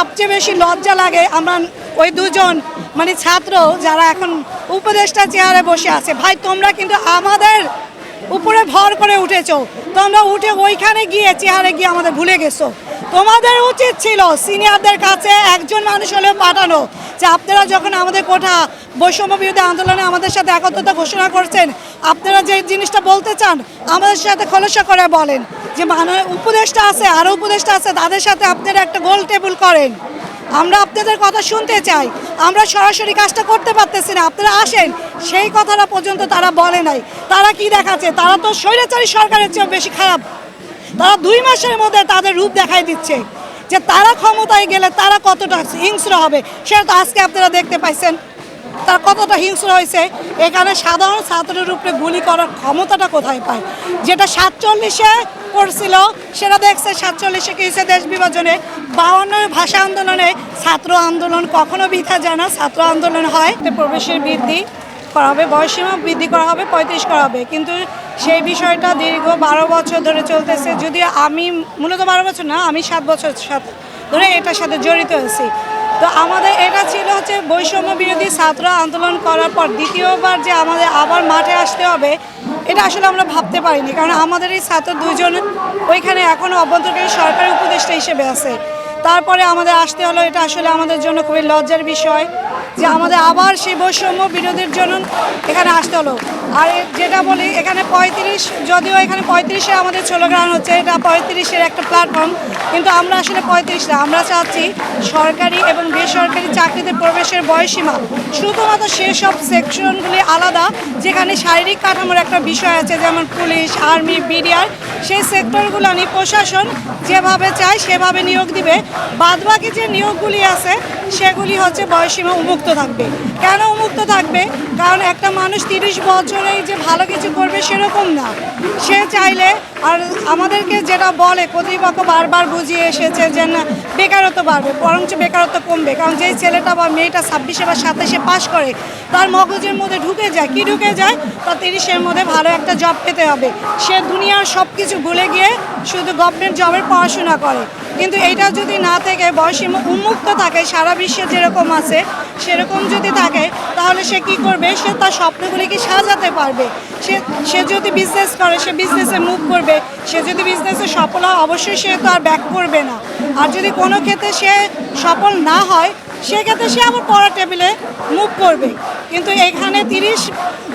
সবচেয়ে বেশি লজ্জা লাগে আমরা ওই দুজন মানে ছাত্র যারা এখন উপদেষ্টা চেয়ারে বসে আছে। ভাই, তোমরা কিন্তু আমাদের উপরে ভর করে উঠেছো। তোমরা উঠে ওইখানে গিয়ে চেয়ারে গিয়ে আমাদের ভুলে গেছো। তোমাদের উচিত ছিল সিনিয়রদের কাছে একজন মানুষ হলেও পাঠানো। যে আপনারা যখন আমাদের কোঠা বৈষম্য বিরোধী আন্দোলনে আমাদের সাথে একত্রতা ঘোষণা করছেন, আপনারা যে জিনিসটা বলতে চান, আমাদের সাথে খোলসা করে বলেন। যে মানে উপদেষ্টা আছে আরও উপদেষ্টা আছে, তাদের সাথে আপনারা একটা গোল টেবিল করেন। আমরা আপনাদের কথা শুনতে চাই। আমরা সরাসরি কাজটা করতে পারতেছি না। আপনারা আসেন, সেই কথাটা পর্যন্ত তারা বলে নাই। তারা কি দেখাচ্ছে? তারা তো স্বৈরাচারী সরকারের চেয়েও বেশি খারাপ। তারা দুই মাসের মধ্যে তাদের রূপ দেখাই দিচ্ছে যে তারা ক্ষমতায় গেলে তারা কতটা হিংস্র হবে, সেটা তো আজকে আপনারা দেখতে পাইছেন। তারা কতটা হিংস্র হয়েছে, এখানে সাধারণ ছাত্রের উপরে গুলি করার ক্ষমতাটা কোথায় পায়? যেটা সাতচল্লিশে করছিল সেটা দেখছে সাতচল্লিশে কি হয়েছে দেশ বিভাজনে? বাউন্নের ভাষা আন্দোলনে ছাত্র আন্দোলন কখনো বৃথা যায় না, ছাত্র আন্দোলন হয়। প্রবেশের বৃদ্ধি করা হবে বয়সীমা বৃদ্ধি করা হবে পঁয়ত্রিশ করা হবে কিন্তু সেই বিষয়টা দীর্ঘ বারো বছর ধরে চলতেছে। যদি আমি, মূলত বারো বছর না, আমি সাত বছর সাথে ধরে এটার সাথে জড়িত হয়েছি তো আমাদের, এটা ছিল হচ্ছে বৈষম্য বিরোধী ছাত্র আন্দোলন করার পর দ্বিতীয়বার যে আমাদের আবার মাঠে আসতে হবে, এটা আসলে আমরা ভাবতে পারিনি। কারণ আমাদের এই ছাত্র দুজন ওইখানে এখনও অভ্যন্তরকারী সরকারি উপদেষ্টা হিসেবে আছে। তারপরে আমাদের আসতে হলো, এটা আসলে আমাদের জন্য খুবই লজ্জার বিষয়। যে আমাদের আবার সেই বৈষম্য বিরোধীর জন্য এখানে আসতে হলো। আর যেটা বলি, এখানে পঁয়ত্রিশ, যদিও এখানে পঁয়ত্রিশে আমাদের স্লোগান হচ্ছে, এটা পঁয়ত্রিশের একটা প্ল্যাটফর্ম কিন্তু আমরা আসলে পঁয়ত্রিশ না। আমরা চাচ্ছি সরকারি এবং বেসরকারি চাকরিতে প্রবেশের বয়সীমা, শুধুমাত্র সেসব সেকশনগুলি আলাদা, যেখানে শারীরিক কাঠামোর একটা বিষয় আছে, যেমন পুলিশ, আর্মি, বিডিআর, সেই সেক্টরগুলো নিয়ে প্রশাসন যেভাবে চায় সেভাবে নিয়োগ দিবে। বাদবাকি যে নিয়োগগুলি আছে সেগুলি হচ্ছে বয়সীমা উন্মুক্ত থাকবে। কেন উন্মুক্ত থাকবে? কারণ একটা মানুষ তিরিশ বছরেই যে ভালো কিছু করবে সেরকম না। সে চাইলে আর আমাদেরকে যেটা বলে, কর্তৃপক্ষ বারবার বুঝিয়ে এসেছে যে না, বেকারত্ব বাড়বে, বরঞ্চ বেকারত্ব কমবে। কারণ যেই ছেলেটা বা মেয়েটা ছাব্বিশে বা সাতাশে পাশ করে, তার মগজের মধ্যে ঢুকে যায়। কি ঢুকে যায়? তার তিরিশের মধ্যে ভালো একটা জব পেতে হবে। সে দুনিয়ার সব কিছু ভুলে গিয়ে শুধু গভর্নমেন্ট জবের পড়াশোনা করে। কিন্তু এইটা যদি না থেকে বয়সী উন্মুক্ত থাকে, সারা বিশ্বে যেরকম আছে, সেরকম যদি থাকে, তাহলে সে কি করবে? সে তার স্বপ্নগুলিকে সাজাতে পারবে? সে সে যদি বিজনেস করে, সে বিজনেসে মুভ করবে, সে যদি বিজনেসে সফল হয়, অবশ্যই সে তো আর ব্যাক করবে না। আর যদি কোনো ক্ষেত্রে সে সফল না হয়, সেক্ষেত্রে সে আবার পড়া টেবিলে মুভ করবে। কিন্তু এখানে তিরিশ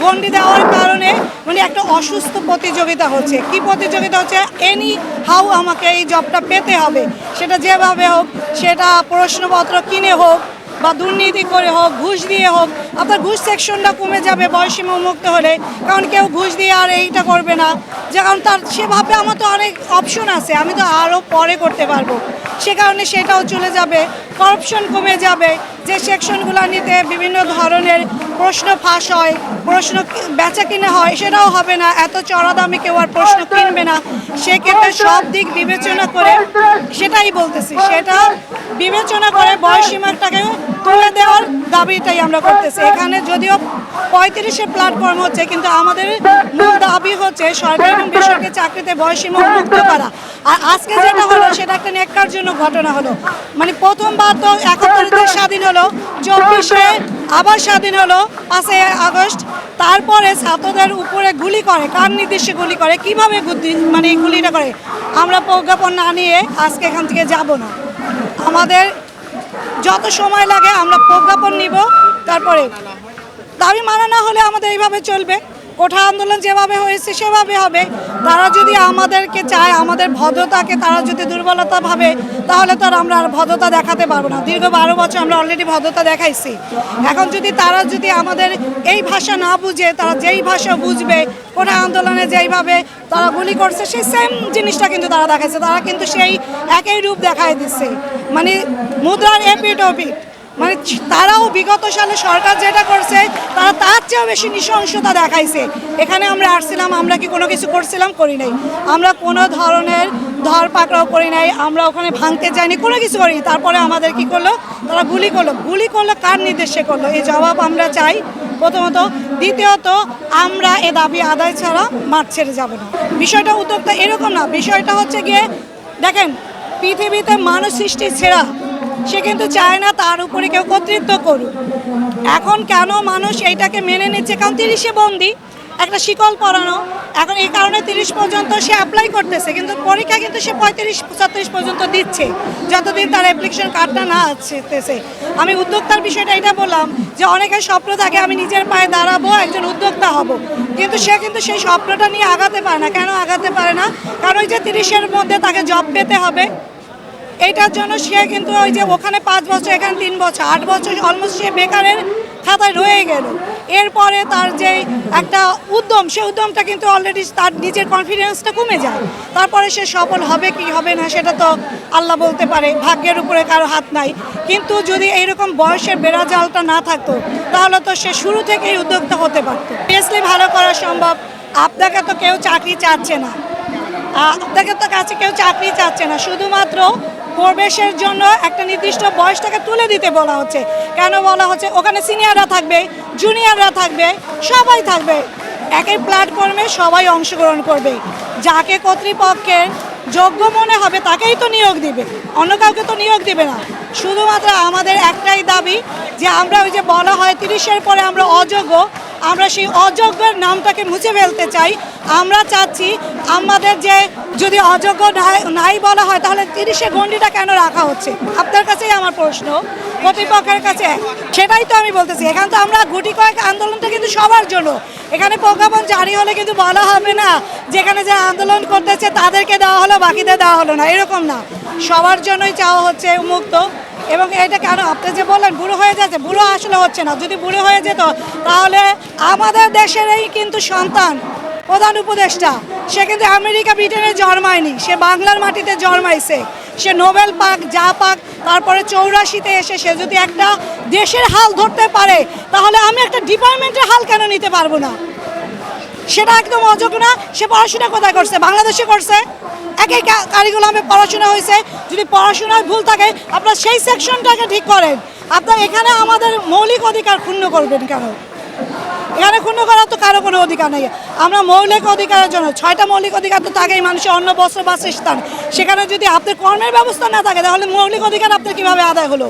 গন্ডি দেওয়ার কারণে মানে একটা অসুস্থ প্রতিযোগিতা হচ্ছে। কি প্রতিযোগিতা হচ্ছে? এনি হাউ আমাকে এই জবটা পেতে হবে। সেটা যেভাবে হোক, সেটা প্রশ্নপত্র কিনে হোক, বা দুর্নীতি করে হোক, ঘুষ দিয়ে হোক, আপনার ঘুষ সেকশনটা কমে যাবে বয়সীমা মুক্ত হলে। কারণ কেউ ঘুষ দিয়ে আর এইটা করবে না। যে কারণ তার সেভাবে আমার তো অনেক অপশন আছে, আমি তো আরও পরে করতে পারব। সে কারণে সেটাও চলে যাবে করপশন কমে যাবে যে সেকশনগুলো নিতে বিভিন্ন ধরনের প্রশ্ন ফাঁস হয় প্রশ্ন বেচা কিনা হয় সেটাও হবে না এত চড়া দামে কেউ আর প্রশ্ন কিনবে না। সেক্ষেত্রে সব দিক বিবেচনা করে সেটাই বলতেছি সেটা বিবেচনা করে বয়সীমাটাকে তুলে দেওয়ার দাবিটাই আমরা করতেছি। এখানে যদিও পঁয়ত্রিশে প্ল্যাটফর্ম হচ্ছে, কিন্তু আমাদের মূল দাবি হচ্ছে সরকারি এবং বেসরকারি চাকরিতে বয়সীমা মুক্ত করা। আর আজকে যেটা হলো, সেটা একটা নেককার জন্য ঘটনা হলো। মানে প্রথমবার তো একাত্তরতে স্বাধীন হলো, চব্বিশে আবার স্বাধীন হলো, পাঁচই আগস্ট। তারপরে ছাত্রদের উপরে গুলি করে, কার নির্দেশে গুলি করে, কীভাবে মানে গুলিটা করে? আমরা প্রজ্ঞাপন না নিয়ে আজকে এখান থেকে যাব না। আমাদের যত সময় লাগে, আমরা প্রজ্ঞাপন নিব, তারপরে দাবি মানা না হলে আমাদের এইভাবে চলবে। কোঠা আন্দোলন যেভাবে হয়েছে, সেভাবে হবে। তারা যদি আমাদেরকে চায়, আমাদের ভদ্রতাকে তারা যদি দুর্বলতা ভাবে, তাহলে তো আমরা আর ভদ্রতা দেখাতে পারব না। দীর্ঘ বারো বছর আমরা অলরেডি ভদ্রতা দেখাইছি। এখন যদি তারা যদি আমাদের এই ভাষা না বুঝে, তারা যেই ভাষা বুঝবে, কোঠা আন্দোলনে যেইভাবে তারা গুলি করছে, সেই সেম জিনিসটা কিন্তু তারা দেখাচ্ছে তারা কিন্তু সেই একই রূপ দেখায় দিচ্ছে। মানে মুদ্রার এপিট ওপিট মানে তারাও বিগত সালে সরকার যেটা করছে, তারা তার চেয়েও বেশি নৃশংসতা দেখাইছে। এখানে আমরা আসছিলাম, আমরা কি কোনো কিছু করছিলাম? করি নাই। আমরা কোনো ধরনের ধর পাকড়াও করি নাই, আমরা ওখানে ভাঙতে যাইনি, কোনো কিছু করিনি। তারপরে আমাদের কি করল? তারা গুলি করল। গুলি করল কার নির্দেশে করল? এই জবাব আমরা চাই। প্রথমত, দ্বিতীয়ত, আমরা এ দাবি আদায় ছাড়া মাঠ ছেড়ে যাব না। বিষয়টা উদ্যোক্তা এরকম না। বিষয়টা হচ্ছে গিয়ে, দেখেন, পৃথিবীতে মানুষ সৃষ্টি ছেড়া সে কিন্তু চায় না তার উপরে কেউ কর্তৃত্ব করুক। এখন কেন মানুষ এইটাকে মেনে নিচ্ছে? কারণ তিরিশে বন্দি, একটা শিকল পরানো, এখন এই কারণে তিরিশ পর্যন্ত সে অ্যাপ্লাই করতেছে, কিন্তু পরীক্ষা কিন্তু সে পঁয়ত্রিশ ছত্রিশ পর্যন্ত দিচ্ছে, যতদিন তার অ্যাপ্লিকেশন কার্ডটা না আসতেছে। আমি উদ্যোক্তার বিষয়টা এটা বললাম যে অনেকের স্বপ্ন থাকে, আমি নিজের পায়ে দাঁড়াবো, একজন উদ্যোক্তা হব। কিন্তু সে কিন্তু সেই স্বপ্নটা নিয়ে আগাতে পারে না। কেন আগাতে পারে না? কারণ ওই যে তিরিশের মধ্যে তাকে জব পেতে হবে। এইটার জন্য সে কিন্তু ওই যে ওখানে পাঁচ বছর, এখানে তিন বছর, আট বছর অলমোস্ট সে বেকারের খাতায় রয়ে গেল। এরপরে তার যে একটা উদ্যম, সে উদ্যমটা কিন্তু অলরেডি তার নিজের কনফিডেন্সটা কমে যায়। তারপরে সে সফল হবে কি হবে না, সেটা তো আল্লাহ বলতে পারে, ভাগ্যের উপরে কারও হাত নাই। কিন্তু যদি এইরকম বয়সের বেড়া জালটা না থাকতো, তাহলে তো সে শুরু থেকেই উদ্যোক্তা হতে পারতো। বেসলি ভালো করা সম্ভব। আপনাকে তো কেউ চাকরি চাচ্ছে না। আপনাকে তো কাছে কেউ চাকরি চাচ্ছে না। শুধুমাত্র প্রবেশের জন্য একটা নির্দিষ্ট বয়সটাকে তুলে দিতে বলা হচ্ছে। কেন বলা হচ্ছে? ওখানে সিনিয়ররা থাকবে জুনিয়ররা থাকবে, সবাই থাকবে। একই প্ল্যাটফর্মে সবাই অংশগ্রহণ করবে। যাকে কর্তৃপক্ষের যোগ্য মনে হবে তাকেই তো নিয়োগ দিবে। অন্য কাউকে তো নিয়োগ দিবে না। শুধুমাত্র আমাদের একটাই দাবি যে আমরা ওই যে বলা হয় তিরিশের পরে আমরা অযোগ্য, আমরা সেই অযোগ্যের নামটাকে মুছে ফেলতে চাই। আমরা চাচ্ছি আমাদের যে যদি অযোগ্য নাই- বলা হয়, তাহলে তিরিশে গণ্ডিটা কেন রাখা হচ্ছে? আপনার কাছেই আমার প্রশ্ন কর্তৃপক্ষের কাছে। সেটাই তো আমি বলতেছি, এখানে তো আমরা গুটি কয়েক আন্দোলনটা কিন্তু সবার জন্য। এখানে প্রজ্ঞাপন জারি হলে কিন্তু বলা হবে না, যেখানে যে আন্দোলন করতেছে তাদেরকে দেওয়া হলো, বাকিদের দেওয়া হলো না, এরকম না। সবার জন্যই চাওয়া হচ্ছে মুক্ত এবং এটা কেন আপনি যে বললেন, বুড়ো হয়ে যাচ্ছে, বুড়ো আসলে হচ্ছে না। যদি বুড়ো হয়ে যেত, তাহলে আমাদের দেশেরই কিন্তু সন্তান, প্রধান উপদেষ্টা, সে কিন্তু আমেরিকা ব্রিটেনে জন্মায়নি, সে বাংলার মাটিতে জন্মাইছে। সে নোবেল পাক, যা পাক, তারপরে চৌরাশিতে এসে সে যদি একটা দেশের হাল ধরতে পারে, তাহলে আমি একটা ডিপার্টমেন্টের হাল কেন নিতে পারব না? সেটা একদম অযোগ্য না, সে পড়াশোনা কোথায় করছে? বাংলাদেশে করছে? একই কারিকুলামে পড়াশোনা হয়েছে। যদি পড়াশোনায় ভুল থাকে, আপনার সেই সেকশনটাকে ঠিক করেন। আপনার এখানে আমাদের মৌলিক অধিকার ক্ষুণ্ণ করবেন কেন? এখানে ক্ষুণ্ণ করার তো কারও কোনো অধিকার নেই। আমরা মৌলিক অধিকারের জন্য, ছয়টা মৌলিক অধিকার তো থাকেই, মানুষের অন্য বস্ত্র বাসস্থান সেখানে যদি আপনার কর্মের ব্যবস্থা না থাকে, তাহলে মৌলিক অধিকার আপনার কীভাবে আদায় হলো?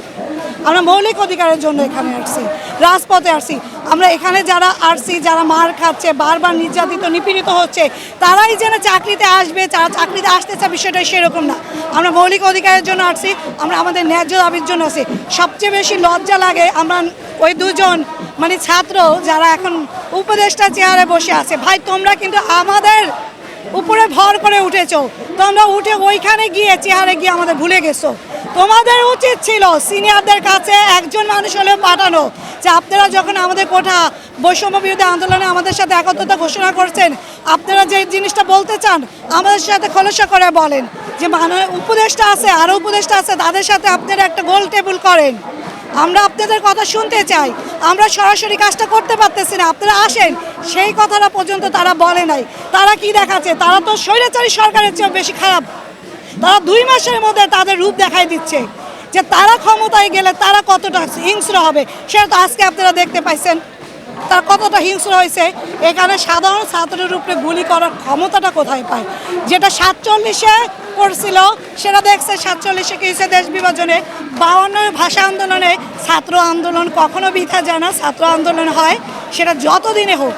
আমরা মৌলিক অধিকারের জন্য এখানে আসছি, রাজপথে আসছি। আমরা এখানে যারা আসছি, যারা মার খাচ্ছে, বারবার নির্যাতিত, নিপীড়িত হচ্ছে, তারাই যেন চাকরিতে আসবে যারা চাকরিতে আসতে চায়, বিষয়টা সেরকম না। আমরা মৌলিক অধিকারের জন্য আসছি, আমরা আমাদের ন্যায্য দাবির জন্য আসছি। সবচেয়ে বেশি লজ্জা লাগে আমরা ওই দুজন মানে ছাত্র যারা এখন উপদেষ্টা চেয়ারে বসে আছে। ভাই, তোমরা কিন্তু আমাদের উপরে ভর করে উঠেছো। তোমরা উঠে ওইখানে গিয়ে চেয়ারে গিয়ে আমাদের ভুলে গেছো। তোমাদের উচিত ছিল সিনিয়রদের কাছে একজন মানুষ হলেও পাঠানো। যে আপনারা যখন আমাদের কোঠা বৈষম্য বিরোধী আন্দোলনে আমাদের সাথে একত্রতা ঘোষণা করছেন, আপনারা যে জিনিসটা বলতে চান, আমাদের সাথে খোলসা করে বলেন যে মানে উপদেষ্টা আছে আরও উপদেষ্টা আছে, তাদের সাথে আপনারা একটা গোল টেবিল করেন। আমরা আপনাদের কথা শুনতে চাই। আমরা সরাসরি কাজটা করতে পারতেছি না। আপনারা আসেন, সেই কথাটা পর্যন্ত তারা বলে নাই। তারা কি দেখাচ্ছে? তারা তো স্বৈরাচারী সরকারের চেয়ে বেশি খারাপ। তারা দুই মাসের মধ্যে তাদের রূপ দেখাই দিচ্ছে যে তারা ক্ষমতায় গেলে তারা কতটা হিংস্র হবে, সেটা তো আজকে আপনারা দেখতে পাইছেন। তার কতটা হিংস্র হয়েছে, এখানে সাধারণ ছাত্রের উপরে গুলি করার ক্ষমতাটা কোথায় পায়? যেটা সাতচল্লিশে করছিল সেটা দেখছে সাতচল্লিশে কি হয়েছে দেশ বিভাজনে? বাউন্নের ভাষা আন্দোলনে ছাত্র আন্দোলন কখনো বিথা যায় না, ছাত্র আন্দোলন হয়, সেটা যতদিনে হোক।